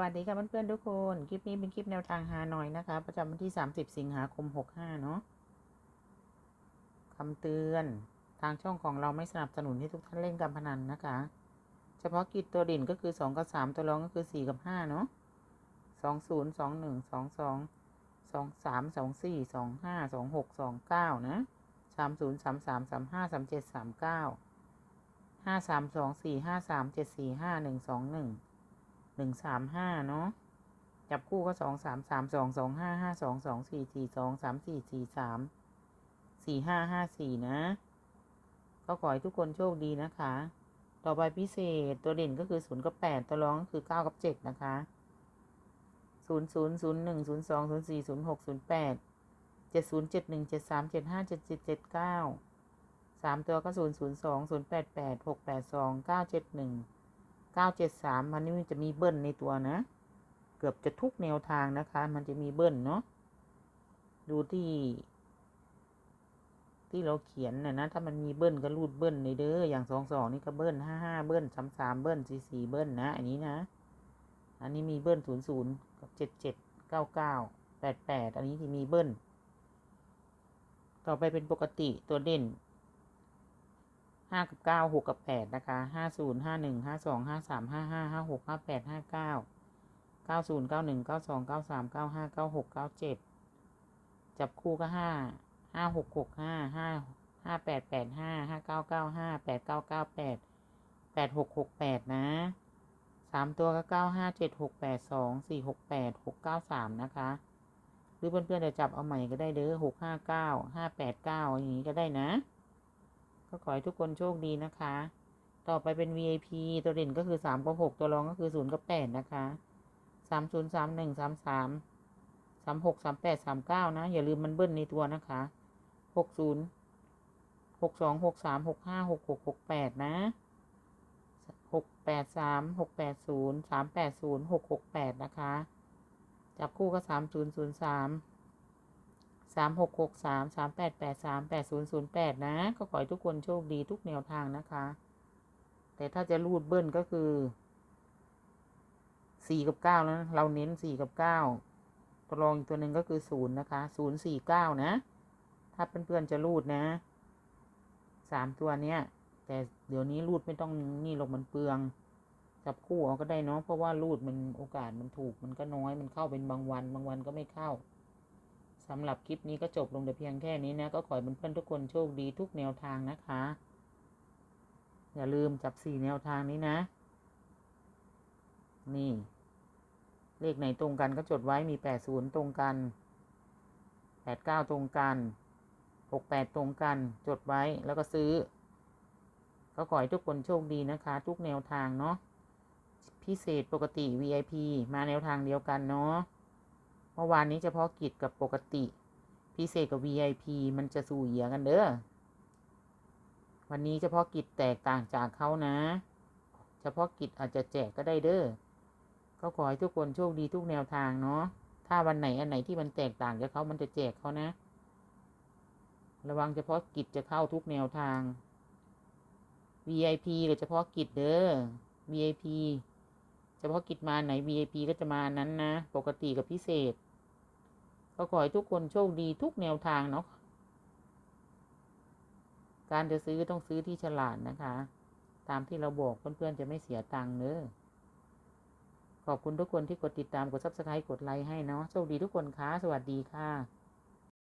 วัสดีค่ะเพื่อนๆทุกคน คลิปนี้เป็นคลิปแนวทางหาหน่อยนะคะ ประจำวันที่ 30 สิงหาคม 65 เนาะคำเตือนทางช่องของเราไม่สนับสนุนให้ทุกท่านเล่นการพนันนะคะ เฉพาะกิจตัวเด่นก็คือ 2 กับ 3 ตัวรองก็คือ 4 กับ 5 เนาะ2 0 2 1 2 2 2 3 2 4 2 5 2 6 2 9 นะ3 0 3 3 3 5 3 7 3 9 5 3 2 4 5 3 7 4 5 1 2 1 หนึ่งสามห้าเนาะจับคู่ก็สองสามสามสองสองห้าห้าสองสองสี่สี่สองสามสี่สี่สามสี่ห้าห้าสี่นะ ก็ขอให้ทุกคนโชคดีนะคะ ต่อไปพิเศษตัวเด่นก็คือศูนย์กับแปดตัวรองก็คือเก้ากับเจ็ดนะคะศูนย์ศูนย์ศูนย์หนึ่งศูนย์สองศูนย์สี่ศูนย์หกศูนย์แปดเจ็ดศูนย์เจ็ดหนึ่งเจ็ดสามเจ็ดห้าเจ็ดเจ็ดเจ็ดเก้าสามตัวก็ศูนย์ศูนย์สองศูนย์แปดแปดหกแปดสองเก้าเจ็ดหนึ่ง เก้าเจ็ดสามมันนี่มันจะมีเบิ้ลในตัวนะ เกือบจะทุกแนวทางนะคะ มันจะมีเบิ้ลเนาะ ดูที่ ที่เราเขียนนะนะ ถ้ามันมีเบิ้ลก็รูดเบิ้ลในเด้อ อย่างสองสองนี่ก็เบิ้ลห้าห้าเบิ้ลสามสามเบิ้ลสี่สี่เบิ้ลนะ อันนี้นะ อันนี้มีเบิ้ลศูนย์ศูนย์กับเจ็ดเจ็ดเก้าเก้าแปดแปด อันนี้ที่มีเบิ้ล ต่อไปเป็นปกติตัวเด่น ห้ากับเก้าหกกับแปดนะคะห้าศูนย์ห้าหนึ่งห้าสองห้าสามห้าห้าห้าหกห้าแปดห้าเก้าเก้าศูนย์เก้าหนึ่งเก้าสองเก้าสามเก้าห้าเก้าหกเก้าเจ็ดจับคู่ก็ห้าห้าหกหกห้าห้าห้าแปดแปดห้าห้าเก้าเก้าห้าแปดเก้าเก้าแปดแปดหกหกแปดนะสามตัวก็เก้าห้าเจ็ดหกแปดสองสี่หกแปดหกเก้าสามนะคะ หรือเพื่อนๆจะจับเอาใหม่ก็ได้เด้อหกห้าเก้าห้าแปดเก้าอย่างนี้ก็ได้นะ ก็ขอให้ทุกคนโชคดีนะคะ ต่อไปเป็น VIP ตัวเด่นก็คือสามกับหกตัวรองก็คือศูนย์กับแปดนะคะสามศูนย์สามหนึ่งสามสามสามหกสามแปดสามเก้านะ อย่าลืมมันเบิ้ลในตัวนะคะหกศูนย์หกสองหกสามหกห้าหกหกหกแปดนะหกแปดสามหกแปดศูนย์สามแปดศูนย์หกหกแปดนะคะ จับคู่ก็สามศูนย์ศูนย์สาม สามหกหกสามสามแปดแปดสามแปดศูนย์ศูนย์แปดนะ ก็ขอให้ทุกคนโชคดีทุกแนวทางนะคะ แต่ถ้าจะรูดเบิ้ลก็คือสี่กับเก้าแล้วเราเน้นสี่กับเก้าตัวรองอีกตัวหนึ่งก็คือศูนย์นะคะศูนย์สี่เก้านะ ถ้าเพื่อนๆจะรูดนะสามตัวเนี้ย แต่เดี๋ยวนี้รูดไม่ต้องนี่ลงมันเปลืองจับคู่เอาก็ได้เนาะเพราะว่ารูดมันโอกาสมันถูกมันก็น้อยมันเข้าเป็นบางวัน บางวันก็ไม่เข้า สำหรับคลิปนี้ก็จบลงแต่เพียงแค่นี้นะ ก็ขอให้เพื่อนๆทุกคนโชคดีทุกแนวทางนะคะ อย่าลืมจับสี่แนวทางนี้นะ นี่ เลขไหนตรงกันก็จดไว้มีแปดศูนย์ตรงกันแปดเก้าตรงกันหกแปดตรงกันจดไว้แล้วก็ซื้อ ก็ขอให้ทุกคนโชคดีนะคะ ทุกแนวทางเนาะพิเศษปกติ VIP มาแนวทางเดียวกันเนาะ เมื่อวานนี้เฉพาะกิจกับปกติ พิเศษกับ VIP มันจะสู่เหยียกันเด้อ วันนี้เฉพาะกิจแตกต่างจากเขานะ เฉพาะกิจอาจจะแจกก็ได้เด้อ ก็ขอให้ทุกคนโชคดีทุกแนวทางเนาะ ถ้าวันไหนอันไหนที่มันแตกต่างจากเขามันจะแจกเขานะ ระวังเฉพาะกิจจะเข้าทุกแนวทาง VIP หรือเฉพาะกิจเด้อ VIP เฉพาะกิจมาไหน VIP ก็จะมานั้นนะ ปกติกับพิเศษ ก็ขอให้ทุกคนโชคดีทุกแนวทางเนาะ การจะซื้อต้องซื้อที่ฉลาดนะคะ ตามที่เราบอกเพื่อนๆจะไม่เสียตังค์เนอะขอบคุณทุกคนที่กดติดตามกด subscribe กดไลค์ให้เนาะ โชคดีทุกคนค่ะ สวัสดีค่ะ